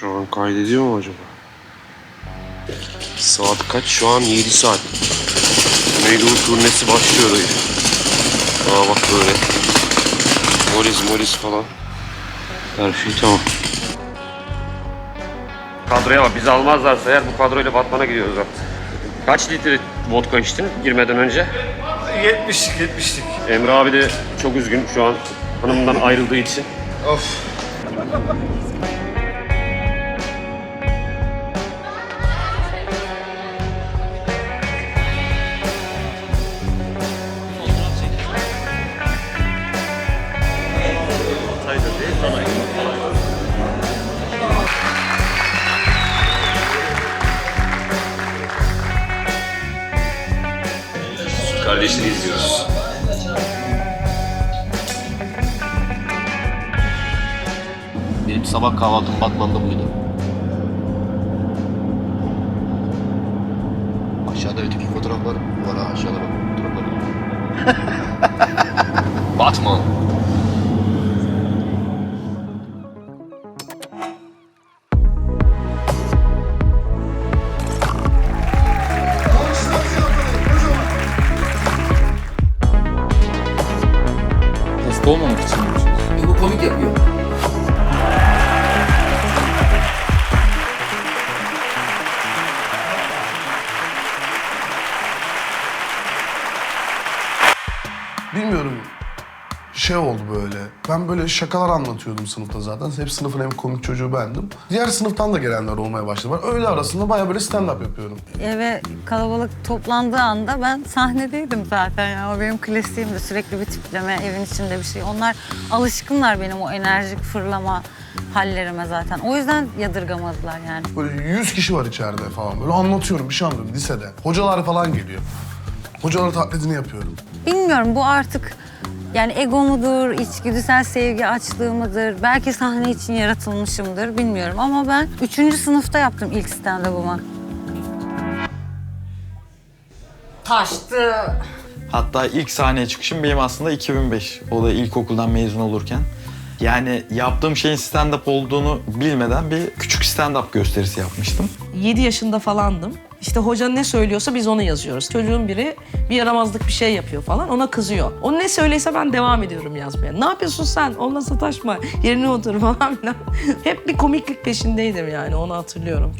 Şu an kaydediyor mu acaba? Saat kaç? Şu an 7 saat. Güneydoğu turnesi başlıyor dayı. Aa bak böyle. Moriz moriz falan. Her şey tamam. Kadroya bak. Bizi almazlarsa eğer bu kadroyla Batman'a gidiyoruz zaten. Kaç litre vodka içtin girmeden önce? 70'lik 70'lik. Emre abi de çok üzgün şu an hanımından ayrıldığı için. Of. Kardeşleri izliyoruz. Benim sabah kahvaltım Batman'da buydu. Ben böyle şakalar anlatıyordum sınıfta zaten. Hep sınıfın en komik çocuğu bendim. Diğer sınıftan da gelenler olmaya başladı. Ben öğle arasında bayağı böyle stand-up yapıyorum. Eve kalabalık toplandığı anda ben sahnedeydim zaten ya. O benim klasiğimdi. Sürekli bir tipleme, evin içinde bir şey. Onlar alışkınlar benim o enerjik fırlama hallerime zaten. O yüzden yadırgamadılar yani. Böyle 100 kişi var içeride falan. Böyle anlatıyorum, bir şey anlatıyorum lisede. Hocalar falan geliyor. Hocaların taklidini yapıyorum. Bilmiyorum bu artık yani ego mudur, içgüdüsel sevgi açlığı mıdır? Belki sahne için yaratılmışımdır bilmiyorum ama ben üçüncü sınıfta yaptım ilk stand-up'ımı. Taştı. Hatta ilk sahneye çıkışım benim aslında 2005. O da ilkokuldan mezun olurken. Yani yaptığım şeyin stand-up olduğunu bilmeden bir küçük stand-up gösterisi yapmıştım. 7 yaşında falandım. İşte hoca ne söylüyorsa biz onu yazıyoruz. Çocuğun biri bir yaramazlık bir şey yapıyor falan ona kızıyor. O ne söyleyse ben devam ediyorum yazmaya. Ne yapıyorsun sen? Onunla sataşma. Yerine otur falan filan. Hep bir komiklik peşindeydim yani onu hatırlıyorum.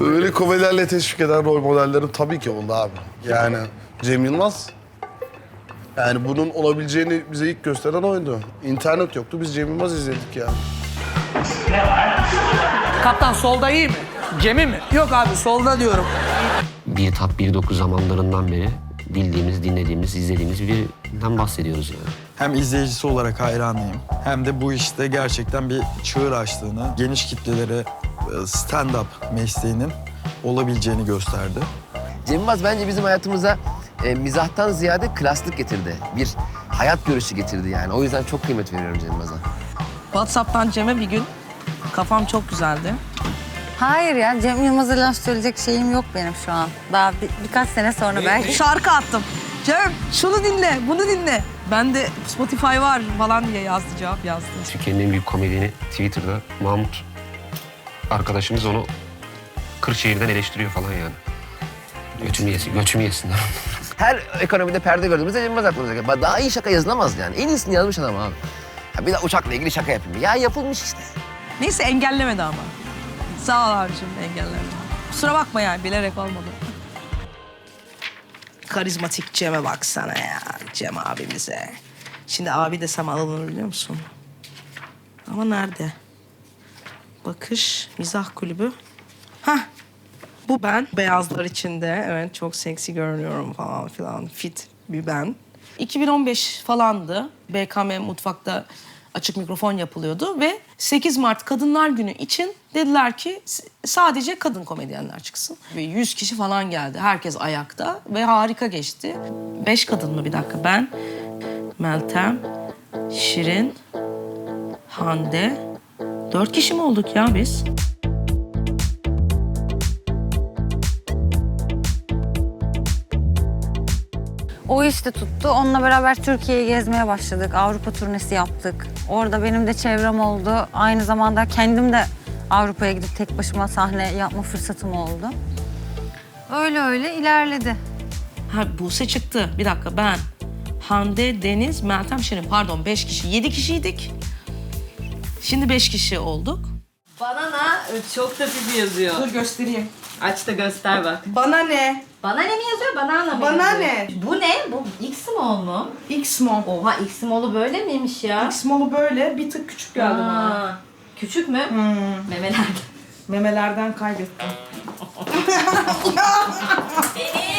Öyle komedilerle teşvik eden rol modellerim tabii ki oldu abi. Yani Cem Yılmaz. Yani bunun olabileceğini bize ilk gösteren oydu. İnternet yoktu, biz Cem Yılmaz izledik ya. Kaptan solda iyi mi? Gemi mi? Yok abi solda diyorum. bir tat bir doku zamanlarından beri bildiğimiz, dinlediğimiz, izlediğimiz birinden bahsediyoruz yani. Hem izleyicisi olarak hayranıyım hem de bu işte gerçekten bir çığır açtığını, geniş kitlelere e, stand-up mesleğinin olabileceğini gösterdi. Cem Yılmaz bence bizim hayatımıza e, mizahtan ziyade klaslık getirdi. Bir hayat görüşü getirdi yani. O yüzden çok kıymet veriyorum Cem Yılmaz'a. WhatsApp'tan Cem'e bir gün kafam çok güzeldi. Hayır ya Cem Yılmaz'a laf söyleyecek şeyim yok benim şu an. Daha bir- birkaç sene sonra belki. Şarkı attım. Cem şunu dinle, bunu dinle. Ben de Spotify var falan diye yazdı cevap yazdı. Türkiye'nin en büyük komedyeni Twitter'da Mahmut arkadaşımız onu Kırşehir'den eleştiriyor falan yani. Götümü yesin, götümü yesinler. Her ekonomide perde gördüğümüzde Cem Yılmaz aklımıza geliyor. Daha iyi şaka yazılamaz yani. En iyisini yazmış adam abi. Ya bir de uçakla ilgili şaka yapayım. Ya yapılmış işte. Neyse engellemedi ama. Sağ ol abicim engellemedi. Kusura bakma yani bilerek olmadı. Karizmatik Cem'e baksana ya. Cem abimize. Şimdi abi desem alınır biliyor musun? Ama nerede? Bakış, mizah kulübü. Hah, bu ben. Beyazlar içinde. Evet, çok seksi görünüyorum falan filan. Fit bir ben. 2015 falandı. BKM mutfakta açık mikrofon yapılıyordu ve 8 Mart Kadınlar Günü için dediler ki sadece kadın komedyenler çıksın. Ve 100 kişi falan geldi. Herkes ayakta ve harika geçti. 5 kadın mı bir dakika? Ben, Meltem, Şirin, Hande. 4 kişi mi olduk ya biz? O işte tuttu. Onunla beraber Türkiye'yi gezmeye başladık. Avrupa turnesi yaptık. Orada benim de çevrem oldu. Aynı zamanda kendim de Avrupa'ya gidip tek başıma sahne yapma fırsatım oldu. Öyle öyle ilerledi. Ha Buse çıktı. Bir dakika ben, Hande, Deniz, Meltem, Şirin. Pardon beş kişi. Yedi kişiydik. Şimdi beş kişi olduk. Banana çok da yazıyor. Dur göstereyim. Aç da göster bak. Bana ne? Bana ne mi yazıyor? Banana mı Bana yazıyor? ne? Bu ne? Bu X small mu? X small. Oha X small'u böyle miymiş ya? X small'u böyle bir tık küçük geldi bana. Aa, Küçük mü? Hmm. Memelerden. Memelerden kaybettim. Deniz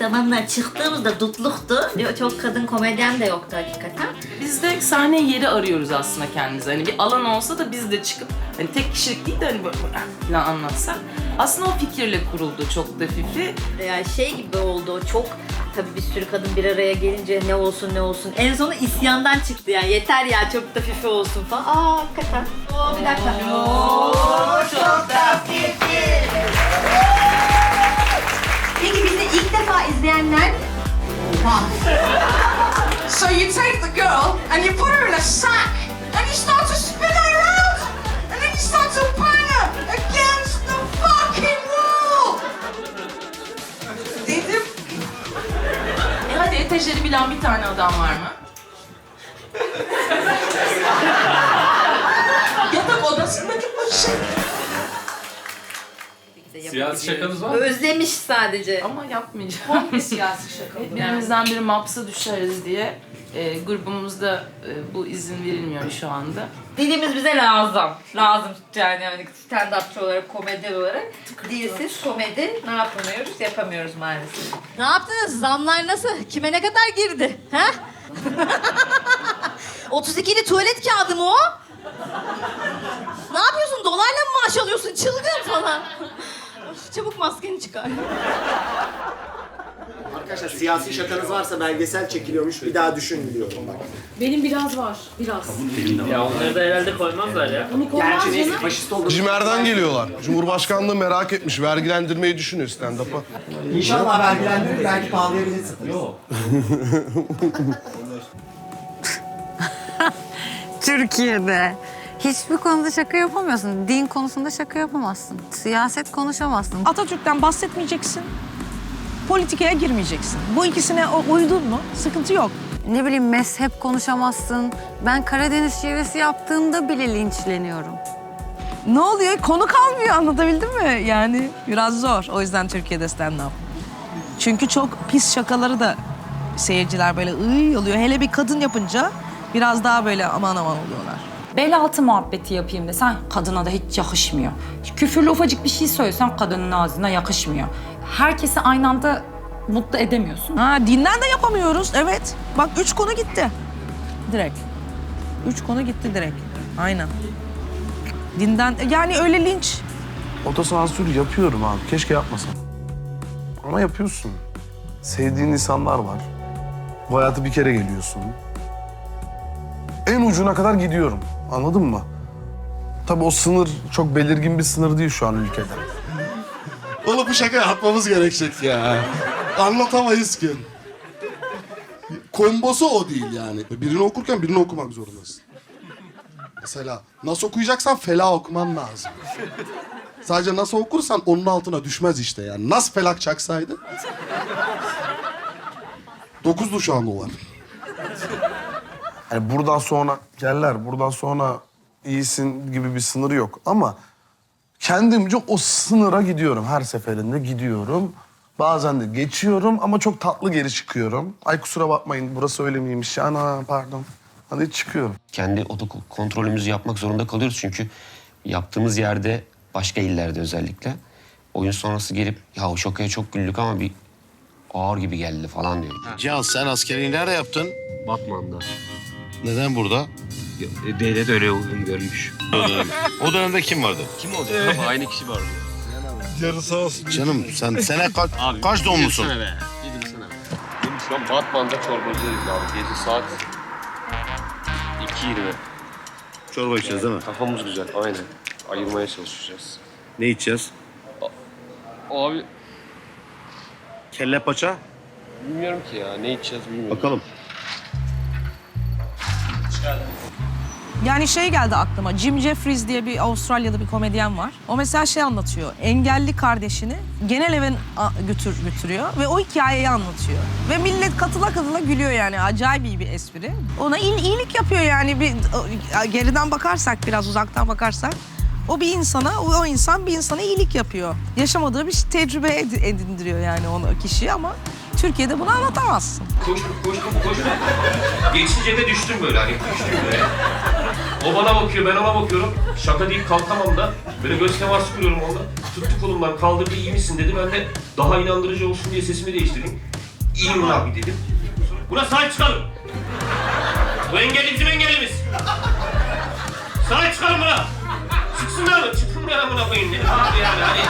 Zamanlar çıktığımızda dutluktu. Çok kadın komedyen de yoktu hakikaten. Biz de sahne yeri arıyoruz aslında kendimize. Hani bir alan olsa da biz de çıkıp hani tek kişilik değil de hani böyle falan anlatsak. Aslında o fikirle kuruldu çok da Fifi. Yani şey gibi oldu çok tabii bir sürü kadın bir araya gelince ne olsun ne olsun. En sonu isyandan çıktı yani yeter ya çok da fifi olsun falan. Aa hakikaten. Oo, bir dakika. Peki bizi ilk defa izleyenler So you take the girl and you put her in a sack and you start to spin her around and then you start to bang her against the fucking wall. Dedim. E hadi etajeri bilen bir tane adam var mı? Siyasi şakanız var Özlemiş sadece. Ama yapmayacağım. Komple siyasi şaka. Birimizden biri mapsa düşeriz diye e, grubumuzda e, bu izin verilmiyor şu anda. Dilimiz bize lazım. Lazım yani hani stand-upçı olarak, komedi olarak. Dilsiz komedi ne yapamıyoruz? Yapamıyoruz maalesef. Ne yaptınız? Zamlar nasıl? Kime ne kadar girdi? Ha? 32'li tuvalet kağıdı mı o? Ne yapıyorsun? Dolarla mı maaş alıyorsun? Çılgın falan. Çabuk maskeni çıkar. Arkadaşlar siyasi şakanız varsa belgesel çekiliyormuş. Bir daha düşün diyorum bak. Benim biraz var, biraz. Ya onları da herhalde koymazlar ya. Gerçi neyse faşist oldu. Cimer'den geliyorlar. Cumhurbaşkanlığı merak etmiş. Vergilendirmeyi düşünüyor stand-up'a. İnşallah vergilendirir belki pahalayabilirsin. Yok. Türkiye'de hiçbir konuda şaka yapamıyorsun. Din konusunda şaka yapamazsın. Siyaset konuşamazsın. Atatürk'ten bahsetmeyeceksin. Politikaya girmeyeceksin. Bu ikisine uydun mu sıkıntı yok. Ne bileyim mezhep konuşamazsın. Ben Karadeniz şivesi yaptığımda bile linçleniyorum. Ne oluyor? Konu kalmıyor anlatabildim mi? Yani biraz zor. O yüzden Türkiye'de stand-up. Çünkü çok pis şakaları da seyirciler böyle ıy oluyor. Hele bir kadın yapınca biraz daha böyle aman aman oluyorlar. Bel altı muhabbeti yapayım desen kadına da hiç yakışmıyor. Küfürlü ufacık bir şey söylesen kadının ağzına yakışmıyor. Herkesi aynı anda mutlu edemiyorsun. Ha dinden de yapamıyoruz. Evet. Bak üç konu gitti. Direkt. Üç konu gitti direkt. Aynen. Dinden yani öyle linç. Otosansür yapıyorum abi. Keşke yapmasam. Ama yapıyorsun. Sevdiğin insanlar var. Bu hayata bir kere geliyorsun. En ucuna kadar gidiyorum. Anladın mı? Tabii o sınır çok belirgin bir sınır değil şu an ülkede. Oğlum bu şaka yapmamız gerekecek ya. Anlatamayız ki. Kombosu o değil yani. Birini okurken birini okumak zorundasın. Mesela nasıl okuyacaksan fela okuman lazım. Sadece nasıl okursan onun altına düşmez işte yani. Nasıl felak çaksaydı? Dokuzdu şu an dolar. Yani buradan sonra geller, buradan sonra iyisin gibi bir sınırı yok. Ama kendimce o sınıra gidiyorum. Her seferinde gidiyorum. Bazen de geçiyorum ama çok tatlı geri çıkıyorum. Ay kusura bakmayın burası öyle miymiş? Ana pardon. Hadi çıkıyorum. Kendi kontrolümüzü yapmak zorunda kalıyoruz çünkü yaptığımız yerde başka illerde özellikle oyun sonrası gelip ya o şokaya çok güldük ama bir ağır gibi geldi falan diyor. Can sen askerliği nerede yaptın? Batman'da. Neden burada? Devlet öyle uygun görmüş. O dönemde kim vardı? Kim olacak? Ama aynı kişi vardı. Yarı sağ olsun. Canım sen sene kaç, kaç doğumlusun? Yedirsene be. Yedirsene be. Şu an Batman'da çorbacıyız abi. Gece saat 2.20. Çorba içeceğiz değil mi? Kafamız güzel, aynen. Ayırmaya çalışacağız. Ne içeceğiz? Abi Kelle paça. Bilmiyorum ki ya ne içeceğiz bilmiyorum. Bakalım. Yani şey geldi aklıma. Jim Jeffries diye bir Avustralya'da bir komedyen var. O mesela şey anlatıyor. Engelli kardeşini genel eve götür götürüyor ve o hikayeyi anlatıyor. Ve millet katıla katıla gülüyor yani. Acayip iyi bir espri. Ona iyi- iyilik yapıyor yani. Bir geriden bakarsak biraz uzaktan bakarsak o bir insana, o, insan bir insana iyilik yapıyor. Yaşamadığı bir tecrübe ed- edindiriyor yani onu kişiye ama Türkiye'de bunu anlatamazsın. Koştum, koştum, koştum. Geçince de düştüm böyle hani düştüm böyle. O bana bakıyor, ben ona bakıyorum. Şaka deyip kalkamam da. Böyle göz teması kuruyorum onunla. Tuttu kolumdan kaldırdı, iyi misin dedi. Ben de daha inandırıcı olsun diye sesimi değiştirdim. İyiyim abi dedim. Buna sahip çıkalım. Bu engelli bizim engellimiz. Sahip çıkalım buna. Çıksınlar mı? Çıksınlar amına koyayım. Ne abi yani hani.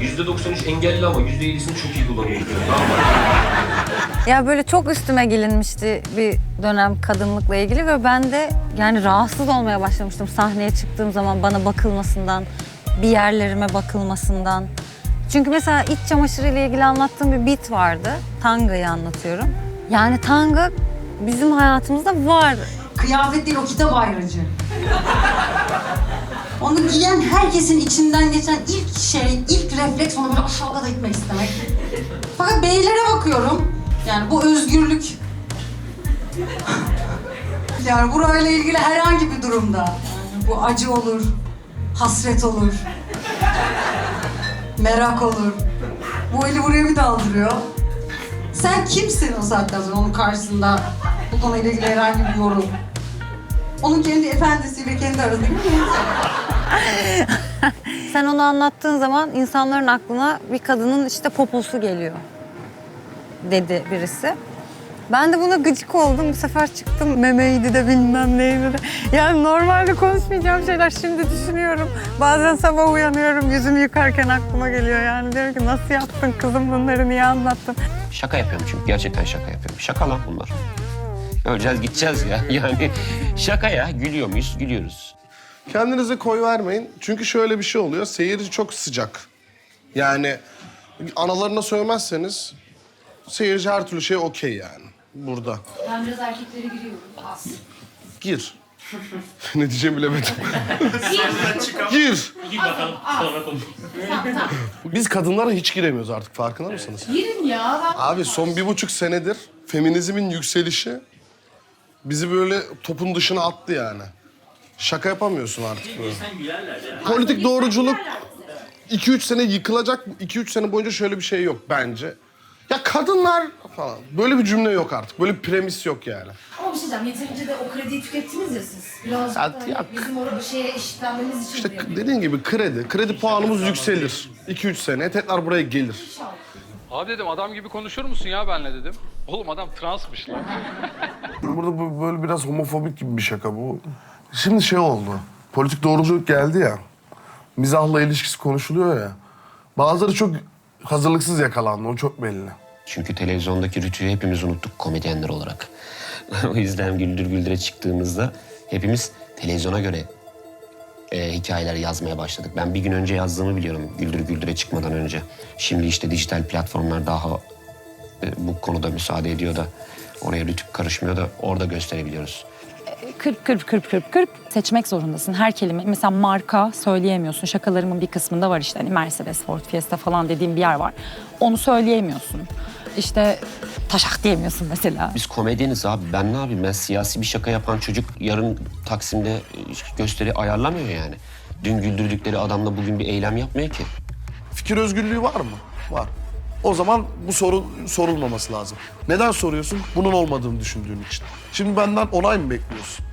Yüzde 93 engelli ama yüzde 7'sini çok iyi kullanıyor. Tamam mı? Ya böyle çok üstüme gelinmişti bir dönem kadınlıkla ilgili ve ben de yani rahatsız olmaya başlamıştım sahneye çıktığım zaman bana bakılmasından, bir yerlerime bakılmasından. Çünkü mesela iç çamaşırı ile ilgili anlattığım bir bit vardı. Tanga'yı anlatıyorum. Yani tanga bizim hayatımızda var. Kıyafet değil o kitap ayrıcı. Onu giyen herkesin içinden geçen ilk şey, ilk refleks onu böyle aşağıda itmek istemek. Fakat beylere bakıyorum. Yani bu özgürlük. yani burayla ilgili herhangi bir durumda. Yani bu acı olur, hasret olur, merak olur. Bu eli buraya bir daldırıyor. Sen kimsin o saatten sonra onun karşısında bu konuyla ilgili herhangi bir yorum? Onun kendi efendisiyle kendi arasındaki Sen onu anlattığın zaman insanların aklına bir kadının işte poposu geliyor dedi birisi. Ben de buna gıcık oldum. Bu sefer çıktım memeydi de bilmem neydi de. Yani normalde konuşmayacağım şeyler şimdi düşünüyorum. Bazen sabah uyanıyorum yüzümü yıkarken aklıma geliyor yani. Diyorum ki nasıl yaptın kızım bunları niye anlattın? Şaka yapıyorum çünkü gerçekten şaka yapıyorum. Şaka lan bunlar. Öleceğiz gideceğiz ya. Yani şaka ya. Gülüyor muyuz? Gülüyoruz. Kendinize koy vermeyin. Çünkü şöyle bir şey oluyor. Seyirci çok sıcak. Yani analarına sövmezseniz seyirci her türlü şey okey yani. Burada. Ben biraz erkeklere giriyorum. Az. Gir. ne diyeceğimi bilemedim. Gir. Gir bakalım. Sonra konuş. Biz kadınlara hiç giremiyoruz artık farkında mısınız? Girin ya. Abi son bir buçuk senedir feminizmin yükselişi bizi böyle topun dışına attı yani. Şaka yapamıyorsun artık böyle. Politik doğruculuk 2-3 sene yıkılacak. 2-3 sene boyunca şöyle bir şey yok bence. Ya kadınlar falan. Böyle bir cümle yok artık. Böyle bir premis yok yani. Ama bir şey diyeceğim. Yeterince de o krediyi tükettiniz ya siz. Birazcık Ya, da hani ya- bizim orada şeye eşitlenmemiz için İşte yapıyoruz. dediğin gibi kredi. Kredi puanımız yükselir. 2-3 sene tekrar buraya gelir. Abi dedim adam gibi konuşur musun ya benle dedim. Oğlum adam transmış lan. Burada bu- böyle biraz homofobik gibi bir şaka bu. Şimdi şey oldu. Politik doğruculuk geldi ya. Mizahla ilişkisi konuşuluyor ya. Bazıları çok hazırlıksız yakalandı. O çok belli. Çünkü televizyondaki rütüyü hepimiz unuttuk komedyenler olarak. o yüzden Güldür Güldür'e çıktığımızda hepimiz televizyona göre e, hikayeler yazmaya başladık. Ben bir gün önce yazdığımı biliyorum Güldür Güldür'e çıkmadan önce. Şimdi işte dijital platformlar daha e, bu konuda müsaade ediyor da oraya rütük karışmıyor da orada gösterebiliyoruz. Kırp kırp kırp kırp kırp seçmek zorundasın her kelime. Mesela marka söyleyemiyorsun. Şakalarımın bir kısmında var işte hani Mercedes, Ford, Fiesta falan dediğim bir yer var. Onu söyleyemiyorsun. İşte taşak diyemiyorsun mesela. Biz komedyeniz abi. Ben ne yapayım? Ben siyasi bir şaka yapan çocuk yarın Taksim'de gösteri ayarlamıyor yani. Dün güldürdükleri adamla bugün bir eylem yapmıyor ki. Fikir özgürlüğü var mı? Var. O zaman bu soru sorulmaması lazım. Neden soruyorsun? Bunun olmadığını düşündüğün için. Şimdi benden onay mı bekliyorsun?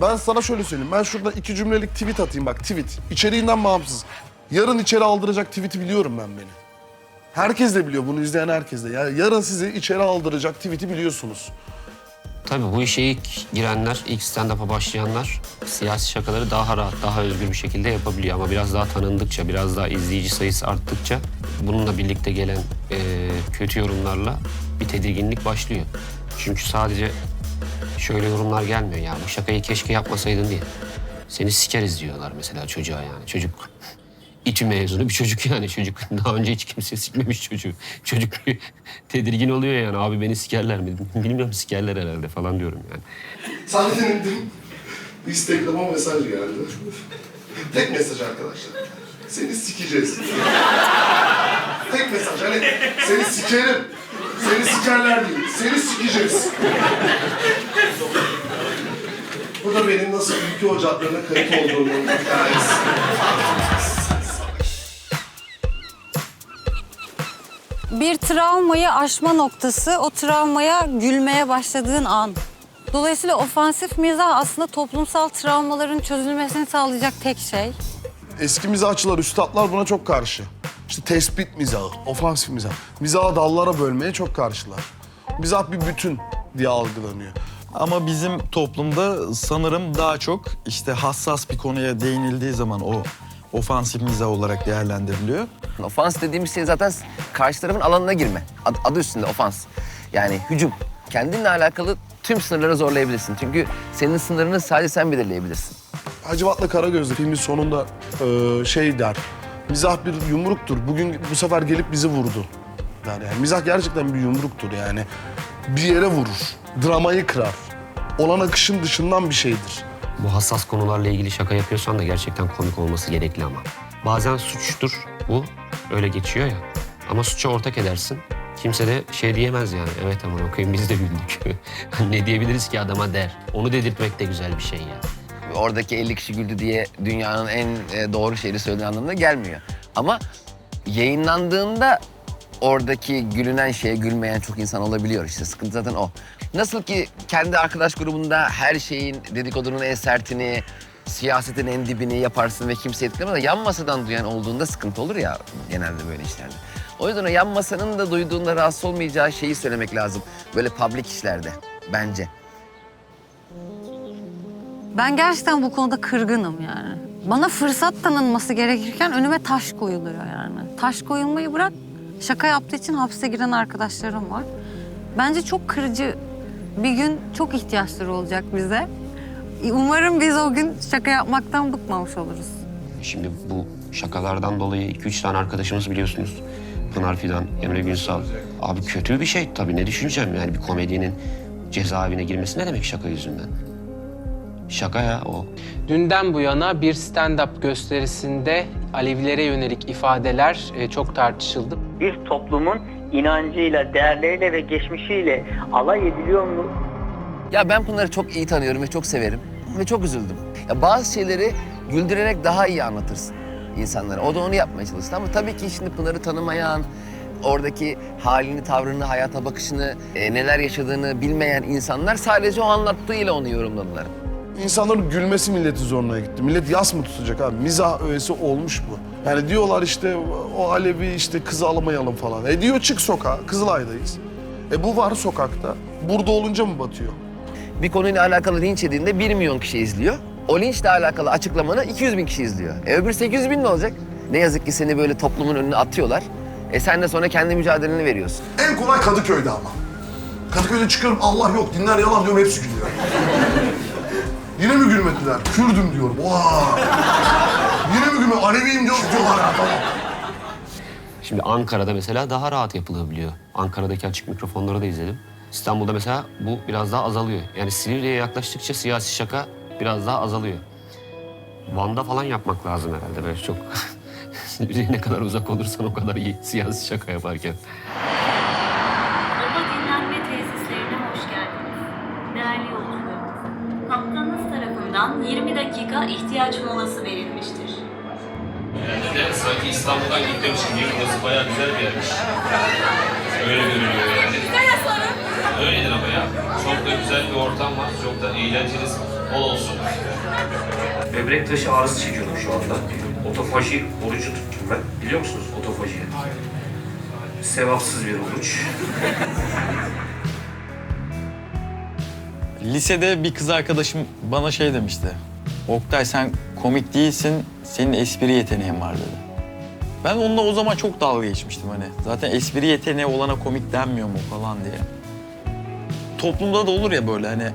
Ben sana şöyle söyleyeyim. Ben şurada iki cümlelik tweet atayım bak tweet. İçeriğinden bağımsız. Yarın içeri aldıracak tweet'i biliyorum ben beni. Herkes de biliyor bunu izleyen herkes de. Ya yarın sizi içeri aldıracak tweet'i biliyorsunuz. Tabii bu işe ilk girenler, ilk stand-up'a başlayanlar siyasi şakaları daha rahat, daha özgür bir şekilde yapabiliyor. Ama biraz daha tanındıkça, biraz daha izleyici sayısı arttıkça bununla birlikte gelen eee, kötü yorumlarla bir tedirginlik başlıyor. Çünkü sadece şöyle yorumlar gelmiyor ya bu şakayı keşke yapmasaydın diye. Seni sikeriz diyorlar mesela çocuğa yani. Çocuk İTÜ mezunu bir çocuk yani çocuk. Daha önce hiç kimse sikmemiş çocuğu. Çocuk tedirgin oluyor yani abi beni sikerler mi? Bilmiyorum sikerler herhalde falan diyorum yani. Sahnenin Instagram'a mesaj geldi. Tek mesaj arkadaşlar. Seni sikeceğiz. Tek mesaj hani seni sikerim. Seni sikerler değil. Seni sikeceğiz. Bu da benim nasıl ülke ocaklarına kayıt olduğumun hikayesi. Bir travmayı aşma noktası, o travmaya gülmeye başladığın an. Dolayısıyla ofansif mizah aslında toplumsal travmaların çözülmesini sağlayacak tek şey. Eski mizahçılar, üstadlar buna çok karşı. İşte tespit mizahı, ofansif mizah. Mizahı dallara bölmeye çok karşılar. Mizah bir bütün diye algılanıyor. Ama bizim toplumda sanırım daha çok işte hassas bir konuya değinildiği zaman o ofansif mizah olarak değerlendiriliyor. Ofans dediğimiz şey zaten karşı tarafın alanına girme. Ad- adı üstünde ofans. Yani hücum. Kendinle alakalı tüm sınırları zorlayabilirsin. Çünkü senin sınırını sadece sen belirleyebilirsin. Hacivat'la Karagöz'de filmin sonunda eee, şey der. Mizah bir yumruktur. Bugün bu sefer gelip bizi vurdu. Der yani mizah gerçekten bir yumruktur yani. Bir yere vurur. Dramayı kırar. Olan akışın dışından bir şeydir. Bu hassas konularla ilgili şaka yapıyorsan da gerçekten komik olması gerekli ama. Bazen suçtur bu. Öyle geçiyor ya. Ama suça ortak edersin. Kimse de şey diyemez yani. Evet aman okuyayım biz de güldük. ne diyebiliriz ki adama der. Onu dedirtmek de güzel bir şey ya. Oradaki 50 kişi güldü diye dünyanın en e, doğru şeyi söylediği anlamına gelmiyor. Ama yayınlandığında oradaki gülünen şeye gülmeyen çok insan olabiliyor işte. Sıkıntı zaten o. Nasıl ki kendi arkadaş grubunda her şeyin dedikodunun en sertini, siyasetin en dibini yaparsın ve kimse etkilemez yan masadan duyan olduğunda sıkıntı olur ya genelde böyle işlerde. O yüzden o yan masanın da duyduğunda rahatsız olmayacağı şeyi söylemek lazım. Böyle public işlerde bence. Ben gerçekten bu konuda kırgınım yani. Bana fırsat tanınması gerekirken önüme taş koyuluyor yani. Taş koyulmayı bırak, şaka yaptığı için hapse giren arkadaşlarım var. Bence çok kırıcı bir gün çok ihtiyaçları olacak bize. Umarım biz o gün şaka yapmaktan bıkmamış oluruz. Şimdi bu şakalardan dolayı iki üç tane arkadaşımız biliyorsunuz. Pınar Fidan, Emre Günsal. Abi kötü bir şey tabii ne düşüneceğim yani bir komedyenin cezaevine girmesi ne demek şaka yüzünden? Şaka ya o. Dünden bu yana bir stand-up gösterisinde Alevilere yönelik ifadeler e, çok tartışıldı. bir toplumun inancıyla, değerleriyle ve geçmişiyle alay ediliyor mu? Ya ben Pınar'ı çok iyi tanıyorum ve çok severim. Ve çok üzüldüm. Ya bazı şeyleri güldürerek daha iyi anlatırsın insanlara. O da onu yapmaya çalıştı ama tabii ki şimdi Pınar'ı tanımayan, oradaki halini, tavrını, hayata bakışını, e, neler yaşadığını bilmeyen insanlar sadece o anlattığıyla onu yorumladılar. İnsanların gülmesi milleti zoruna gitti. Millet yas mı tutacak abi? Mizah öğesi olmuş bu. Yani diyorlar işte o Alevi işte kızı alamayalım falan. E diyor çık sokağa, Kızılay'dayız. E bu var sokakta. Burada olunca mı batıyor? Bir konuyla alakalı linç edildiğinde 1 milyon kişi izliyor. O linçle alakalı açıklamanı 200 bin kişi izliyor. E öbür 800 bin ne olacak? Ne yazık ki seni böyle toplumun önüne atıyorlar. E sen de sonra kendi mücadeleni veriyorsun. En kolay Kadıköy'de ama. Kadıköy'de çıkıyorum Allah yok dinler yalan diyorum hepsi gülüyor. Yine mi gülmediler? Kürdüm diyorum. Vay. Yine mi gülmediler? Aleviyim diyor, diyorlar ya. Şimdi Ankara'da mesela daha rahat yapılabiliyor. Ankara'daki açık mikrofonları da izledim. İstanbul'da mesela bu biraz daha azalıyor. Yani Silivri'ye yaklaştıkça siyasi şaka biraz daha azalıyor. Van'da falan yapmak lazım herhalde böyle çok. Silivri'ye ne kadar uzak olursan o kadar iyi siyasi şaka yaparken. 20 dakika ihtiyaç molası verilmiştir. Yani de sanki İstanbul'dan gitmemişim gibi burası bayağı güzel bir yermiş. Öyle görünüyor yani. Öyledir ama ya. Çok da güzel bir ortam var. Çok da eğlenceniz bol olsun. Böbrek taşı ağrısı çekiyorum şu anda. Otofaji orucu tuttum ben. Biliyor musunuz otofajiyi? Sevapsız bir oruç. Lisede bir kız arkadaşım bana şey demişti. Oktay sen komik değilsin, senin espri yeteneğin var dedi. Ben onunla o zaman çok dalga geçmiştim hani. Zaten espri yeteneği olana komik denmiyor mu falan diye. Toplumda da olur ya böyle hani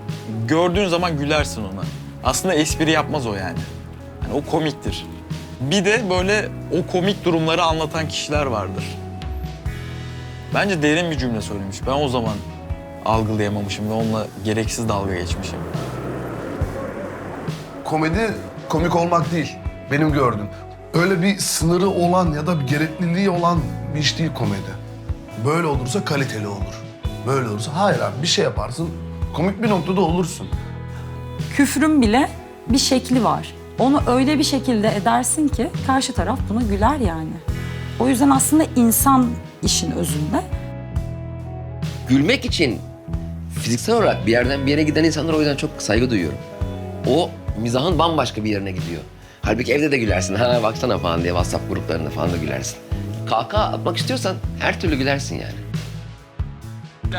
gördüğün zaman gülersin ona. Aslında espri yapmaz o yani. Hani o komiktir. Bir de böyle o komik durumları anlatan kişiler vardır. Bence derin bir cümle söylemiş. Ben o zaman algılayamamışım ve onunla gereksiz dalga geçmişim. Komedi komik olmak değil. Benim gördüğüm. Öyle bir sınırı olan ya da bir gerekliliği olan bir iş değil komedi. Böyle olursa kaliteli olur. Böyle olursa hayır abi bir şey yaparsın komik bir noktada olursun. Küfrün bile bir şekli var. Onu öyle bir şekilde edersin ki karşı taraf buna güler yani. O yüzden aslında insan işin özünde. Gülmek için fiziksel olarak bir yerden bir yere giden insanlara o yüzden çok saygı duyuyorum. O mizahın bambaşka bir yerine gidiyor. Halbuki evde de gülersin. Ha baksana falan diye WhatsApp gruplarında falan da gülersin. Kahkaha atmak istiyorsan her türlü gülersin yani.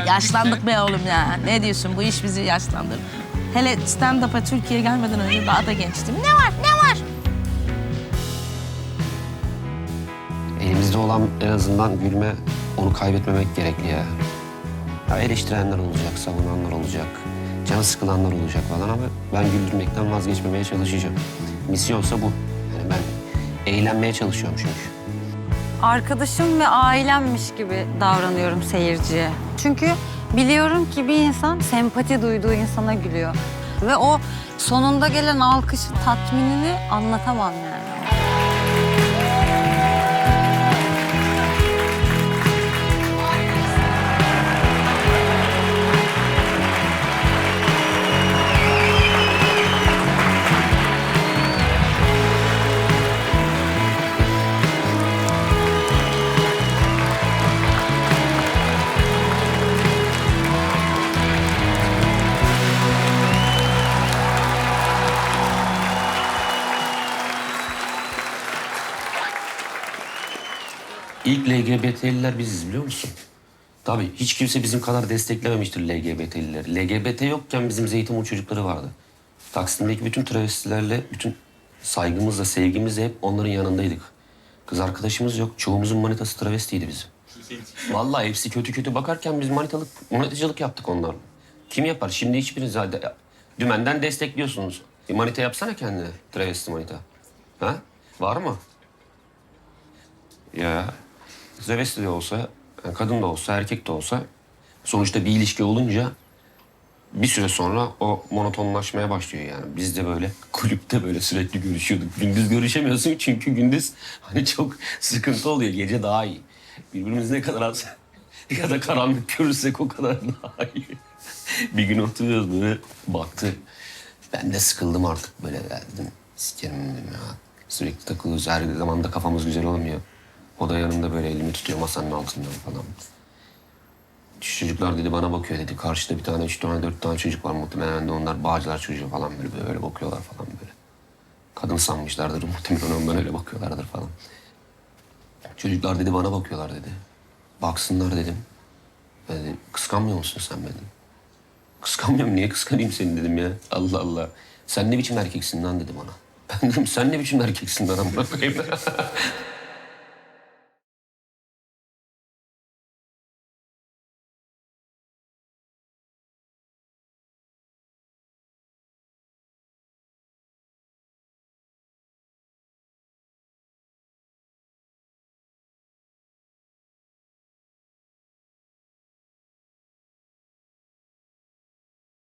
Yaşlandık be oğlum ya. Ne diyorsun? Bu iş bizi yaşlandırır. Hele stand-up'a Türkiye'ye gelmeden önce daha da gençtim. Ne var? Ne var? Elimizde olan en azından gülme, onu kaybetmemek gerekli ya. Ya eleştirenler olacak, savunanlar olacak, canı sıkılanlar olacak falan ama ben güldürmekten vazgeçmemeye çalışacağım. Misyonsa bu. Yani ben eğlenmeye çalışıyorum çünkü. Arkadaşım ve ailemmiş gibi davranıyorum seyirciye. Çünkü biliyorum ki bir insan sempati duyduğu insana gülüyor. Ve o sonunda gelen alkışın tatminini anlatamam yani. LGBT'liler biziz biliyor musun? Tabii hiç kimse bizim kadar desteklememiştir LGBT'lileri. LGBT yokken bizim Zeytinburnu çocukları vardı. Taksim'deki bütün travestilerle, bütün saygımızla, sevgimizle hep onların yanındaydık. Kız arkadaşımız yok. Çoğumuzun manitası travestiydi bizim. Vallahi hepsi kötü kötü bakarken biz manitalık, manitacılık yaptık onlarla. Kim yapar? Şimdi hiçbiriniz hadi dümenden destekliyorsunuz. Bir manita yapsana kendine. Travesti manita. Ha? Var mı? Ya travesti de olsa, yani kadın da olsa, erkek de olsa sonuçta bir ilişki olunca bir süre sonra o monotonlaşmaya başlıyor yani. Biz de böyle kulüpte böyle sürekli görüşüyorduk. Gündüz görüşemiyorsun çünkü gündüz hani çok sıkıntı oluyor. Gece daha iyi. Birbirimizi ne kadar az ya da karanlık görürsek o kadar daha iyi. bir gün oturuyoruz böyle baktı. Ben de sıkıldım artık böyle ya dedim. Sikerim dedim ya. Sürekli takılıyoruz. Her zaman da kafamız güzel olmuyor. O da yanımda böyle elimi tutuyor masanın altından falan. Çocuklar dedi bana bakıyor dedi. Karşıda bir tane, üç tane, dört tane çocuk var muhtemelen de onlar bağcılar çocuğu falan böyle böyle bakıyorlar falan böyle. Kadın sanmışlardır muhtemelen ondan öyle bakıyorlardır falan. Çocuklar dedi bana bakıyorlar dedi. Baksınlar dedim. Ben dedim, kıskanmıyor musun sen beni? Kıskanmıyorum. Niye kıskanayım seni dedim ya. Allah Allah. Sen ne biçim erkeksin lan dedi bana. Ben dedim sen ne biçim erkeksin lan amına koyayım.